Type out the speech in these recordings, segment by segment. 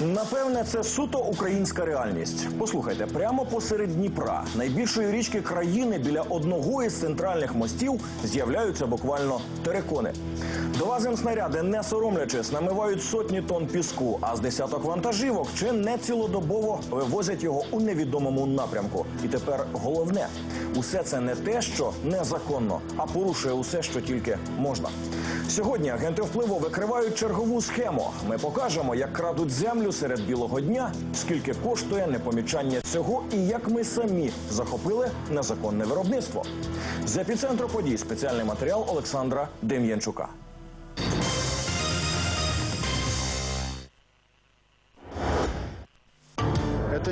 Напевне, це суто українська реальність. Послухайте, прямо посеред Дніпра, найбільшої річки країни, біля одного із центральних мостів з'являються буквально терикони. Два земснаряди, не соромлячись, намивають сотні тонн піску, а з десяток вантажівок чи не цілодобово вивозять його у невідомому напрямку. І тепер головне, усе це не те, що незаконно, а порушує усе, що тільки можна. Сьогодні агенти впливу викривають чергову схему. Ми покажемо, як крадуть землю серед білого дня, скільки коштує непомічання цього, і як ми самі захопили незаконне виробництво. З епіцентру подій спеціальний матеріал Олександра Дем'янчука.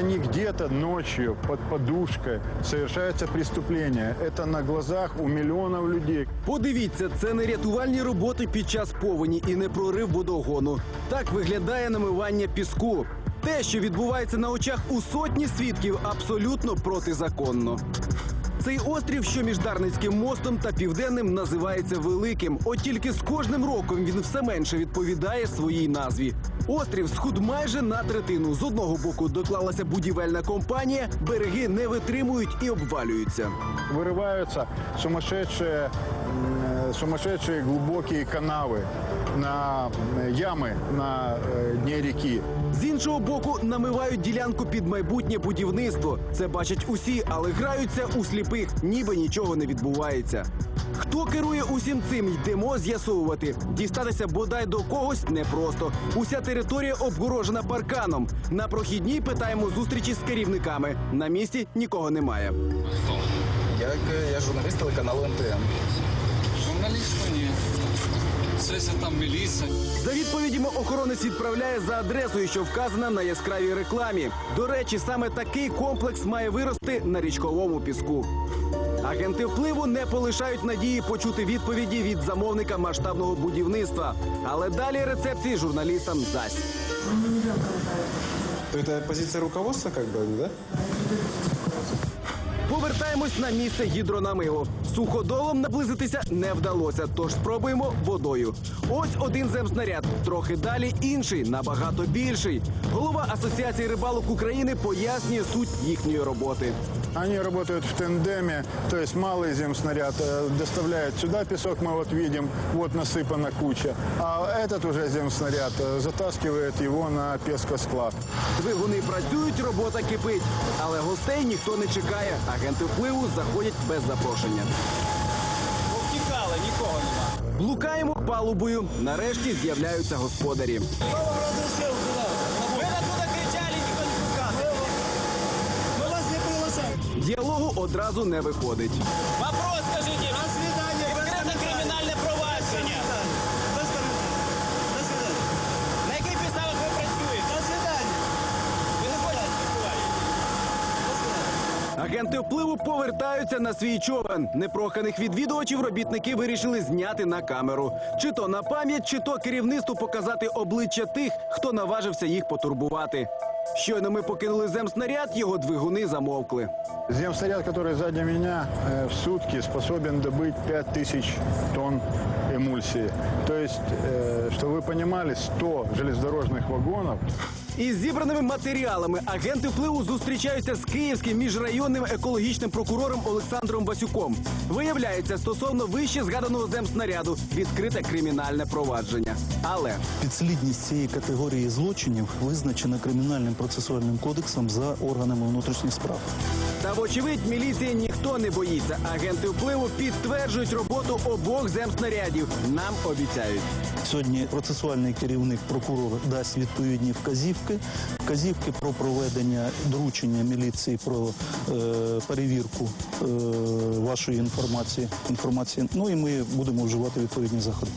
Не где-то ночью под подушкой совершается преступление. Это на глазах у миллионов людей. Подивіться, це не рятувальні роботи під час повені і не прорив водогону. Так виглядає намивання піску. Те, що відбувається на очах у сотні свідків, абсолютно протизаконно. Цей острів, що між Дарницьким мостом та південним, називається великим. От тільки з кожним роком він все менше відповідає своїй назві. Острів схуд майже на третину. З одного боку доклалася будівельна компанія, береги не витримують і обвалюються. Вырываются сумасшедшие, м, э, сумасшедшие глубокие канавы на э, ямы на э, дне реки. З іншого боку, намивають ділянку під майбутнє будівництво. Це бачать усі, але граються у сліпих, ніби нічого не відбувається. Хто керує усім цим, йдемо з'ясовувати. Дістатися бодай до когось непросто. Уся територія обгорожена парканом. На прохідній питаємо зустрічі з керівниками. На місці нікого немає. Я, я журналіст телеканалу НТМ. Журналістів ні. Це там міліція. За відповідями охоронець відправляє за адресою, що вказана на яскравій рекламі. До речі, саме такий комплекс має вирости на річковому піску. Агенти впливу не полишають надії почути відповіді від замовника масштабного будівництва. Але далі рецепції журналістам дасть. То это позиция руководства, да? Повертаємось на місце гідронамиву. Суходолом наблизитися не вдалося, тож спробуємо водою. Ось один земснаряд, трохи далі інший, набагато більший. Голова Асоціації рибалок України пояснює суть їхньої роботи. Они работают в тандеме, то есть малый земснаряд э, доставляет сюда песок, мы вот видим, вот насыпана куча. А этот уже земснаряд э, затаскивает его на пескосклад. Двигуни працюють, робота кипить. Але гостей ніхто не чекає. Агенти впливу заходять без запрошення. Повтікали, нікого нема. Блукаємо палубою. Нарешті з'являються господарі. Діалогу одразу не виходить. Вопрос скажіть. До свидання. Відкрите кримінальне провадження. На яких підставах ви працюєте? До свидання. Ви не хочете спілкування? Агенти впливу повертаються на свій човен. Непроханих відвідувачів робітники вирішили зняти на камеру. Чи то на пам'ять, чи то керівництву показати обличчя тих, хто наважився їх потурбувати. Щойно ми покинули земснаряд, його двигуни замовкли. Земснаряд, который сзади меня, э, в сутки способен добыть 5000 тонн эмульсии. То есть, э, чтобы вы понимали, 100 железнодорожных вагонов із зібраними матеріалами агенти впливу зустрічаються з київським міжрайонним екологічним прокурором Олександром Басюком. Виявляється, стосовно вище згаданого земснаряду відкрите кримінальне провадження. Але Підслідність цієї категорії злочинів визначена кримінальним процесуальним кодексом за органами внутрішніх справ. Та вочевидь міліції ніхто не боїться. Агенти впливу підтверджують роботу обох земснарядів. Нам обіцяють. Сьогодні процесуальний керівник прокурор дасть відповідні вказівки, вказівки про проведення доручення міліції про е, перевірку е, вашої інформації. інформації. Ну і ми будемо вживати відповідні заходи.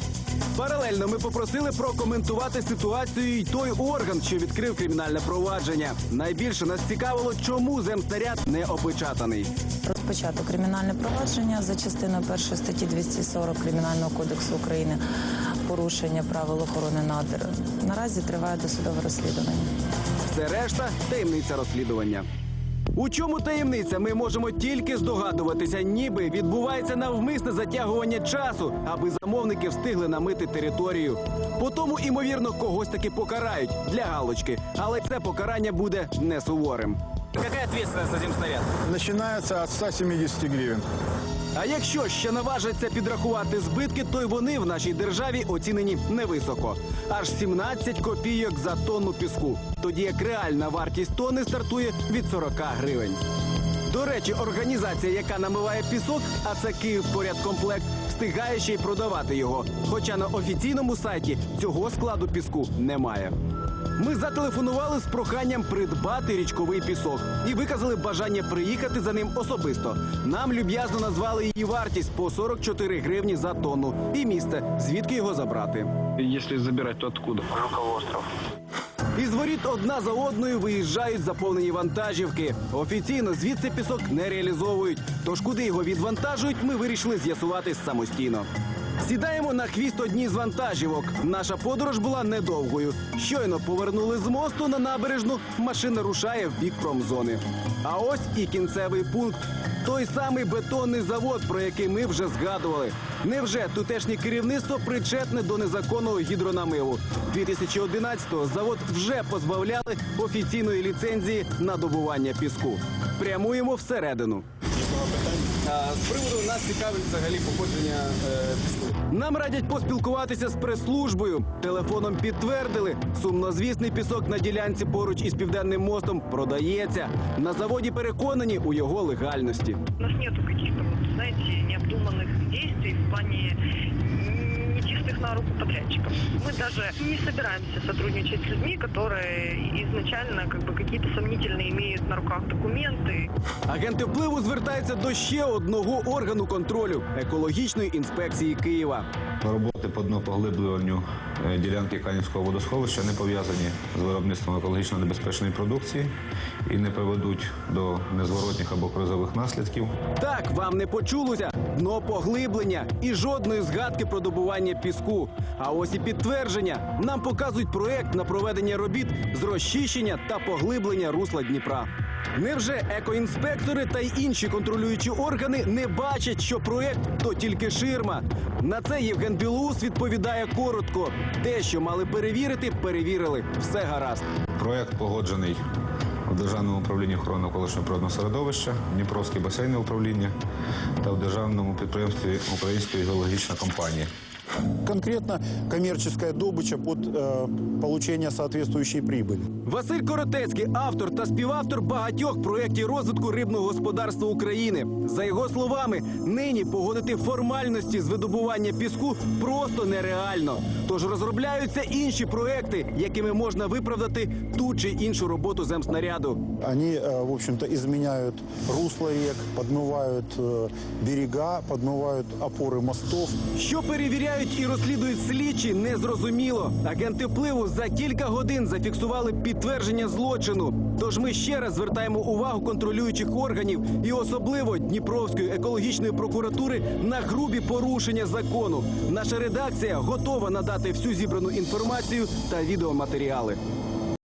Паралельно ми попросили прокоментувати ситуацію і той орган, що відкрив кримінальне провадження. Найбільше нас цікавило, чому земснаряд не опечатаний. Розпочато кримінальне провадження за частиною першої статті 240 Кримінального кодексу України порушення правил охорони надр. Наразі триває досудове розслідування. Все решта таємниця розслідування. У чому таємниця? Ми можемо тільки здогадуватися, ніби відбувається навмисне затягування часу, аби замовники встигли намити територію. Потому, імовірно, когось таки покарають для галочки, але це покарання буде не суворим. Какая ответственность за земснаряд? Начинается от 170 гривен. А якщо ще наважаться підрахувати збитки, то й вони в нашій державі оцінені невисоко. Аж 17 копійок за тонну піску. Тоді як реальна вартість тонни стартує від 40 гривень. До речі, організація, яка намиває пісок, а це Київ порядкомплект, встигає ще й продавати його. Хоча на офіційному сайті цього складу піску немає. Ми зателефонували з проханням придбати річковий пісок і виказали бажання приїхати за ним особисто. Нам люб'язно назвали її вартість по 44 гривні за тонну і місце, звідки його забрати. Если забирать, то откуда? Руководство. Із воріт одна за одною виїжджають заповнені вантажівки. Офіційно звідси пісок не реалізовують. Тож куди його відвантажують, ми вирішили з'ясувати самостійно. Сідаємо на хвіст одній з вантажівок. Наша подорож була недовгою. Щойно повернули з мосту на набережну. Машина рушає в бік промзони. А ось і кінцевий пункт. Той самий бетонний завод, про який ми вже згадували. Невже тутешнє керівництво причетне до незаконного гідронамиву? 2011-го завод вже позбавляли офіційної ліцензії на добування піску. Прямуємо всередину. З приводу нас цікавить взагалі походження е, піску. Нам радять поспілкуватися з прес-службою. Телефоном підтвердили, сумнозвісний пісок на ділянці поруч із південним мостом продається. На заводі переконані у його легальності. У нас нету каких-то, вот, знаете, необдуманных действий в нечистых на руку подрядчиков. Мы даже не собираемся сотрудничать с людьми, которые изначально как бы какие-то сомнительные имеют на руках документы. Агенти впливу звертаються до ще одного органу контролю екологічної інспекції Києва. Роботи по днопоглиблюванню е, ділянки Канівського водосховища не пов'язані з виробництвом екологічно небезпечної продукції і не приведуть до незворотніх або кризових наслідків. Так, вам не почулося дно поглиблення і жодної згадки про добування піску. А ось і підтвердження. Нам показують проект на проведення робіт з розчищення та поглиблення русла Дніпра. Невже екоінспектори та й інші контролюючі органи не бачать, що проект то тільки ширма? На це Євген Білоус відповідає коротко: те, що мали перевірити, перевірили. Все гаразд. Проект погоджений в Державному управлінні охорони навколишнього природного середовища, Дніпровське басейне управління та в державному підприємстві Української геологічна компанія Конкретно коммерческая добыча под э, получение соответствующей прибыли. Василь Коротецький, автор та співавтор багатьох проєктів розвитку рибного господарства України. За його словами, нині погодити формальності з видобування піску просто нереально. Тож розробляються інші проекти, якими можна виправдати ту чи іншу роботу земснаряду. Они, э, в общем-то, изменяют русло рек, подмывают э, берега, подмывают опоры мостов. Що перевіряють І розслідують слідчі, незрозуміло. Агенти впливу за кілька годин зафіксували підтвердження злочину. Тож ми ще раз звертаємо увагу контролюючих органів і особливо Дніпровської екологічної прокуратури на грубі порушення закону. Наша редакція готова надати всю зібрану інформацію та відеоматеріали.